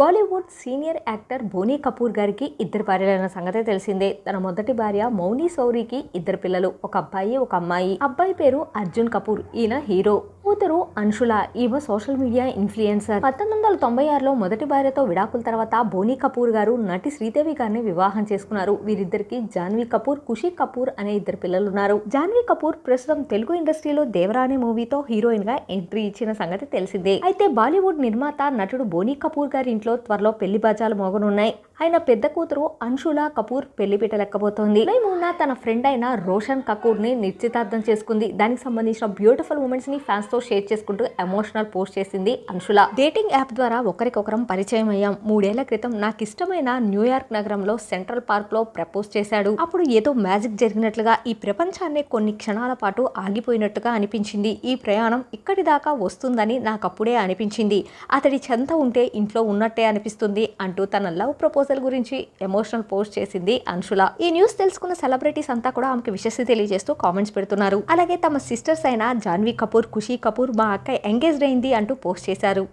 Bollywood senior actor Boney Kapoor గారికి ఇద్దరు భార్యలైన సంగతే తెలిసిందే. తన మొదటి భార్య మౌని సౌరికి ఇద్దరు పిల్లలు ఒక అబ్బాయి ఒక అమ్మాయి. అబ్బాయి పేరు అర్జున్ కపూర్ ఈయన హీరో. కూతురు అన్షుల ఈమె సోషల్ మీడియా ఇన్ఫ్లుయెన్సర్. పంతొమ్మిది వందల తొంభై ఆరులో మొదటి భార్యతో విడాకుల తర్వాత బోనీ కపూర్ గారు నటి శ్రీదేవి గారిని వివాహం చేసుకున్నారు. వీరిద్దరికి జాన్వీ కపూర్ ఖుషి కపూర్ అనే ఇద్దరు పిల్లలున్నారు. జాన్వీ కపూర్ ప్రస్తుతం తెలుగు ఇండస్ట్రీలో దేవరానే మూవీతో హీరోయిన్గా ఎంట్రీ ఇచ్చిన సంగతి తెలిసిందే. అయితే బాలీవుడ్ నిర్మాత నటుడు బోనీ కపూర్ గారి ఇంట్లో త్వరలో పెళ్ళి బజాలు మోగనున్నాయి. ఆయన పెద్ద కూతురు అంశులా కపూర్ పెళ్ళిపీట లెక్కబోతోంది లెక్కబోతోంది మూడున తన ఫ్రెండ్ అయిన రోషన్ కపూర్ని నిశ్చితార్థం చేసుకుంది. దానికి సంబంధించిన బ్యూటిఫుల్ మూమెంట్స్ని ఫ్యాన్స్తో షేర్ చేసుకుంటూ ఎమోషనల్ పోస్ట్ చేసింది అంశుల. డేటింగ్ యాప్ ద్వారా ఒకరికొకరం పరిచయం అయ్యాం. మూడేళ్ళ క్రితం నాకు ఇష్టమైన న్యూయార్క్ నగరంలో సెంట్రల్ పార్క్లో ప్రపోజ్ చేశాడు. అప్పుడు ఏదో మ్యాజిక్ జరిగినట్లుగా ఈ ప్రపంచాన్ని కొన్ని క్షణాల పాటు ఆగిపోయినట్టుగా అనిపించింది. ఈ ప్రయాణం ఇక్కడి దాకా వస్తుందని నాకు అప్పుడే అనిపించింది. అతడి చెంత ఉంటే ఇంట్లో ఉన్నట్టే అనిపిస్తుంది అంటూ తన లవ్ ప్రపోజల్ గురించి ఎమోషనల్ పోస్ట్ చేసింది అంశుల. ఈ న్యూస్ తెలుసుకున్న సెలబ్రిటీస్ అంతా కూడా ఆమెకి విషస్సు తెలియజేస్తూ కామెంట్స్ పెడుతున్నారు. అలాగే తమ సిస్టర్స్ అయిన జాన్వీ కపూర్ ఖుషీ కపూర్ మా అక్క ఎంగేజ్డ్ అయింది అంటూ పోస్ట్ చేశారు.